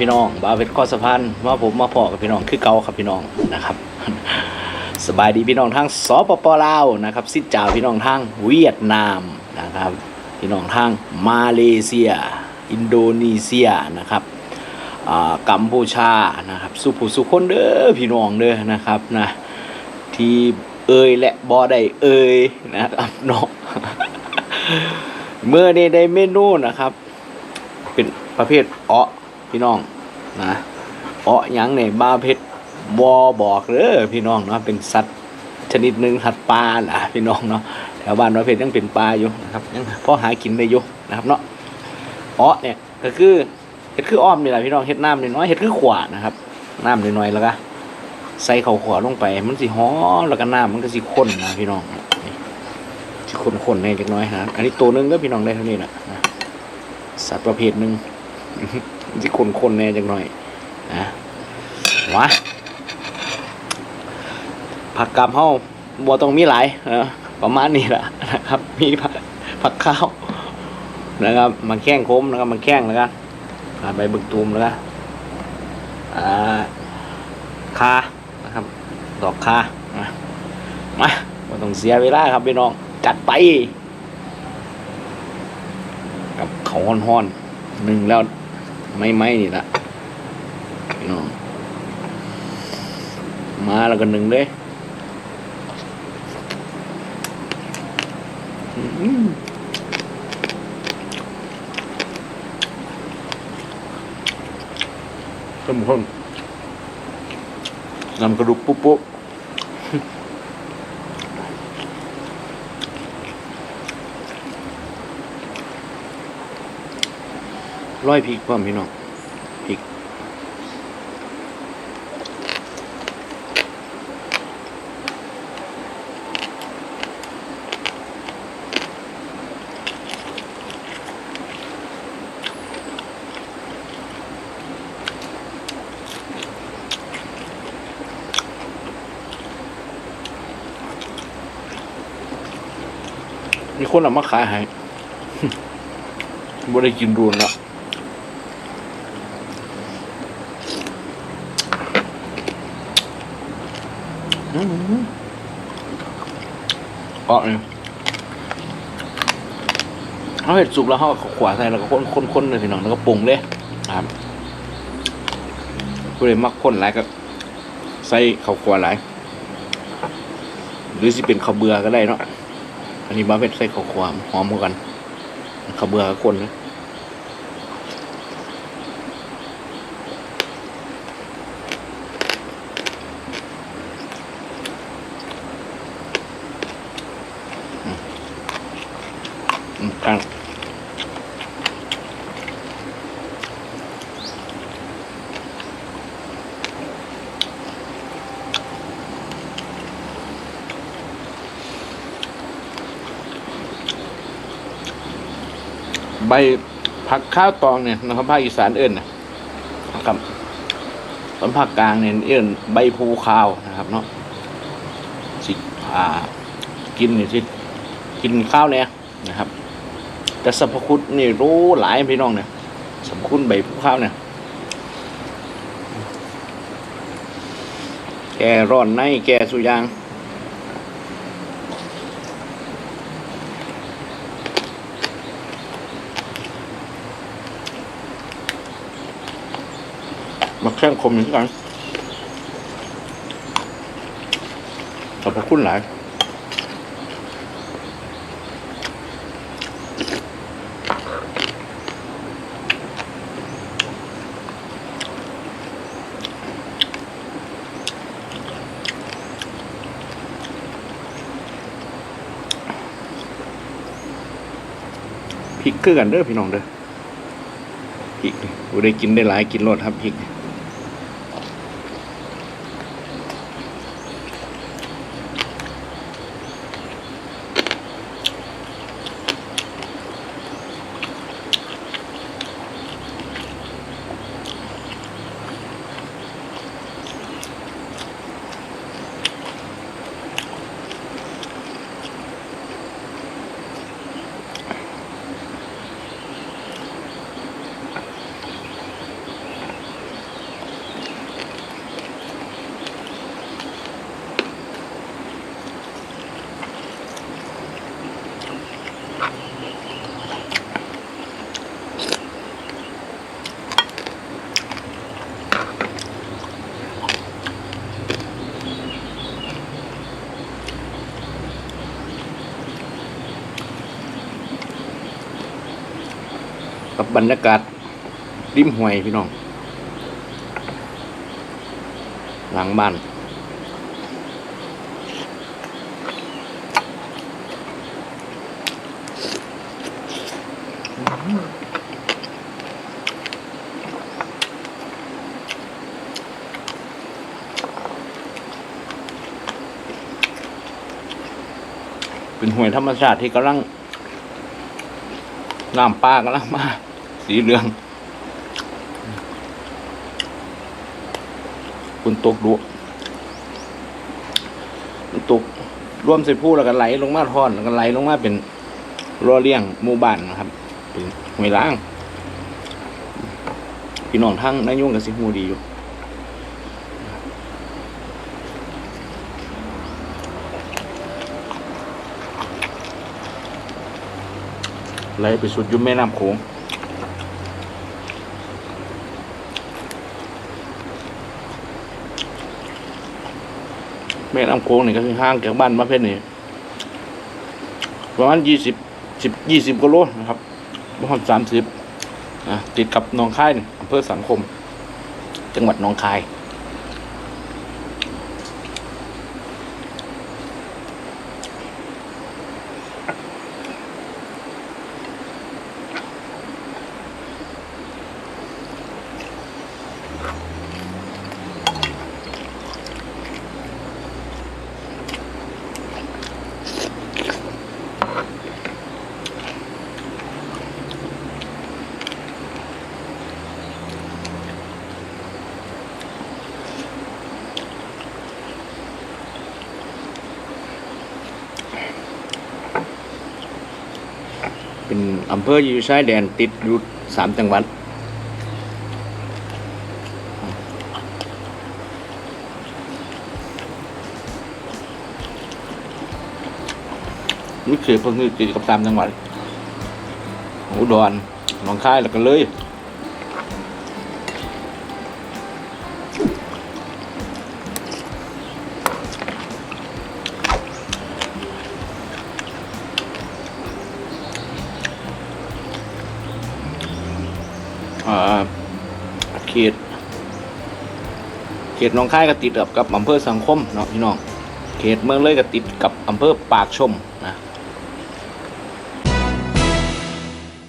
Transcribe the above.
พี่น้องบาวเพชรข้อสะพานมาผมมาพอกับพี่น้องคือเก่าครับพี่น้องนะครับ สบายดีพี่น้องทางสปปลาวนะครับซิจ่าพี่น้องทางเวียดนามนะครับ พี่น้องทางมาเลเซีย อินโดนีเซียนะครับกัมพูชานะครับ สุผู้สุคนเด้อพี่น้องเด้อนะครับนะที่เอ่ยและบ่ได้เอ่ยนะครับเนาะเมื่อได้ได้เมนูนะครับ เป็นประเภทเอ้อพี่น้อง นะเอ้อยังเนี่ยบ้าเพชรบอบอกเด้อพี่น้องเนาะเป็นสัตว์ชนิดหนึ่งสัตว์ปลาล่ะพี่น้องเนาะแถวบ้านบ้าเพชรยังเป็นปลาอยู่นะครับยังพอหากินได้อยู่นะครับเนาะเอ้อเนี่ยก็คือเห็ดคืออ้อมนี่แหละพี่น้องเห็ดน้ำน้อยเห็ดคือขวานะครับน้ำน้อยๆแล้วก็ใส่เข้าขวาลงไป มันสิหอแล้วก็น้ำมันก็สิข้นนะพี่น้องนี่สิข้นๆแน่จักน้อยฮะอันนี้ตัวหนึงก็พี่น้องได้เท่านี้แหละสัตว์ประเภทหนึ่ง ที่คนคนๆแน่จังหน่อยนะวะผักกาดเฮาบัวต้องมีหลายเออประมาณนี้แหละนะครับ มีผักผักข้าวนะครับมันแข้งคมนะครับมันแข้งแล้วก็อ่าใบบึกตูมแล้วก็อ่าคานะครับ ดอกคามามาบ่ต้องเสียเวลาครับพี่น้อง จัดไป กับเขาห้อนๆหนึ่งแล้ว ไม่ไหมนี่ละพี่น้องมาแล้วก็หนึ่งเลยอื้อหือเข้มข้นนำกระดูกปุ๊บปุ๊บ ร้อยพริกความพี่น้องพริกมีคนเอามาขายให้บ่ได้กินรูนแล้ว อื้อหืออ๋อเนี่ยเอาเห็ดสุกแล้วเขาขวาใส่แล้วก็คนคนคนเลยพี่น้องแล้วก็ปรุงเลยครับผู้ใดมักคนหลายก็ใส่ข้าวขวาหลาย หรือสิเป็นข้าวเบื่อก็ได้เนาะอันนี้บ้าเป็ดใส่ข้าวความหอมเหมือนกันข้าวเบื่อกับคนนะอืม อืมกลางใบผักข้าวตองเนี่ยนะครับภาคอีสานเอิ้นนะครับส่วนภาคกลางเนี่ยเอิ้นใบภูคาวนะครับเนาะสิอ่ากินเนี่ยสิกินข้าวเนี่ยนะครับ แต่สรรพคุณนี่รู้หลายพี่น้องเนี่ยสรรพคุณใบภูข้าวเนี่ยแก่ร้อนในแก่สุยางมาแข้งคมเหมือนกันขอบพระคุณหลาย พริกคือกันเด้อพี่น้องเด้อพริกนี่กูได้กินได้หลายกินรสครับพริก อ บรรยากาศริมห้วยพี่น้อง หลังบ้านเป็นห้วยธรรมชาติที่กำลังน้ำปลากำลังมา สีเหลือง คุณตกดุมันตกร่วมใส่ผู้แล้วก็ไหลลงมาทอนแล้วก็ไหลลงมาเป็นรัวเลี้ยงหมู่บ้านนะครับเป็นหวยล้าง พี่น้องทั้งนายุ่งกับสิฮูดีอยู่ไหลไปสุดยุ่แม่น้ำโขง ม่น้ำโขงนี่ก็คือห่างจากบ้านมาเพชรนี่ประมาณยี่สิบสิบยี่สิบกิโลนะครับประมาณสามสิบอะติดกับหนองคายอำเภอสังคม จังหวัดหนองคาย เป็นอำเภออยู่ชายแดนติดอยู่สามจังหวัดนี่คือเพิ่งติดกับสามจังหวัดอุดรหนองคายแล้วก็เลย เขตเขตหนองคายก็ติดกับอำเภอสังคมเนาะพี่น้องเขตเมืองเลยก็ติดกับอำเภอปากชมนะ